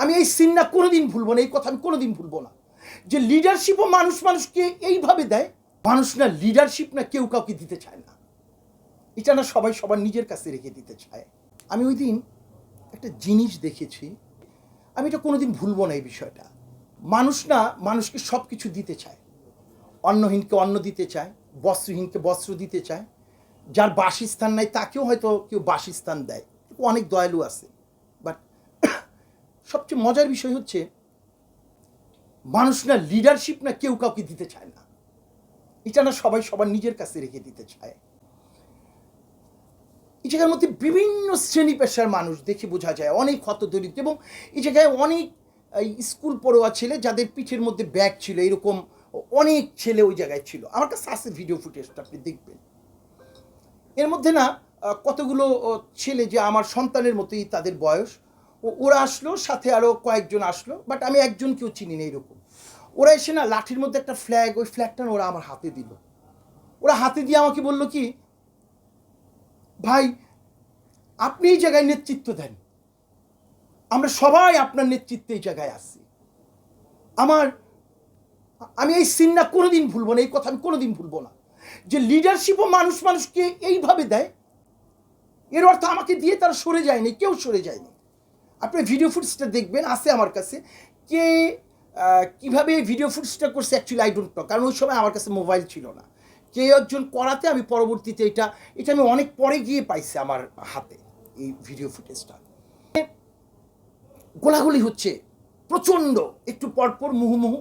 আমি এই সিনটা কোনোদিন ভুলবো না, এই কথা আমি কোনোদিন ভুলবো না। যে লিডারশিপও মানুষ মানুষকে এইভাবে দেয়, মানুষ না লিডারশিপ না কেউ কাউকে দিতে চায় না। এটা না সবাই সবার নিজের কাছে রেখে দিতে চায়। আমি ওই দিন একটা জিনিস দেখেছি, আমি এটা কোনোদিন ভুলবো না এই বিষয়টা। মানুষ না মানুষকে সব কিছু দিতে চায়। অন্নহীনকে অন্ন দিতে চায়, বস্ত্রহীনকে বস্ত্র দিতে চায়। যার বাসস্থান নাই, তাকেও হয়তো কেউ বাসস্থান দেয়। অনেক দয়ালু আছে। সবচেয়ে মজার বিষয় হচ্ছে মানুষ না লিডারশিপ না কেউ কাউকে দিতে চায় না। এটা না সবাই সবার নিজের কাছে রেখে দিতে চায়। এই জায়গার মধ্যে বিভিন্ন শ্রেণি পেশার মানুষ দেখে বোঝা যায়, অনেক হতদরিদ্র এবং এই জায়গায় অনেক স্কুল পড়োয়া ছেলে যাদের পিঠের মধ্যে ব্যাগ ছিল, এরকম অনেক ছেলে ওই জায়গায় ছিল। আমার কাছে আছে ভিডিও ফুটেজটা আপনি দেখবেন। এর মধ্যে না কতগুলো ছেলে যে আমার সন্তানের মতোই তাদের বয়স ওরা আসলো, সাথে আরও কয়েকজন আসলো বাট আমি একজন কেউ চিনি না এরকম। ওরা এসে না লাঠির মধ্যে একটা ফ্ল্যাগ ওই ফ্ল্যাগটা ওরা আমার হাতে দিল। ওরা হাতে দিয়ে আমাকে বলল কি, ভাই, আপনি এই জায়গায় নেতৃত্ব দেন। আমরা সবাই আপনার নেতৃত্বে এই জায়গায় আসছি আমার, আমি এই সিনটা কোনোদিন ভুলবো না, এই কথা আমি কোনোদিন ভুলবো না। যে লিডারশিপও মানুষ মানুষকে এইভাবে দেয়, এর অর্থ আমাকে দিয়ে তারা সরে যায়নি, কেউ সরে যায়নি। আপনি ভিডিও ফুটেজটা দেখবেন, আছে আমার কাছে। কে কীভাবে ভিডিও ফুটেজটা করছে অ্যাকচুয়ালি আই ডোন্ট নো কারণ ওই সময় আমার কাছে মোবাইল ছিল না। কে একজন করাতে, আমি পরবর্তীতে এটা এটা আমি অনেক পরে গিয়ে পাইছি আমার হাতে, এই ভিডিও ফুটেজটা গোলাগুলি হচ্ছে প্রচণ্ড, একটু পরপর মুহুমুহু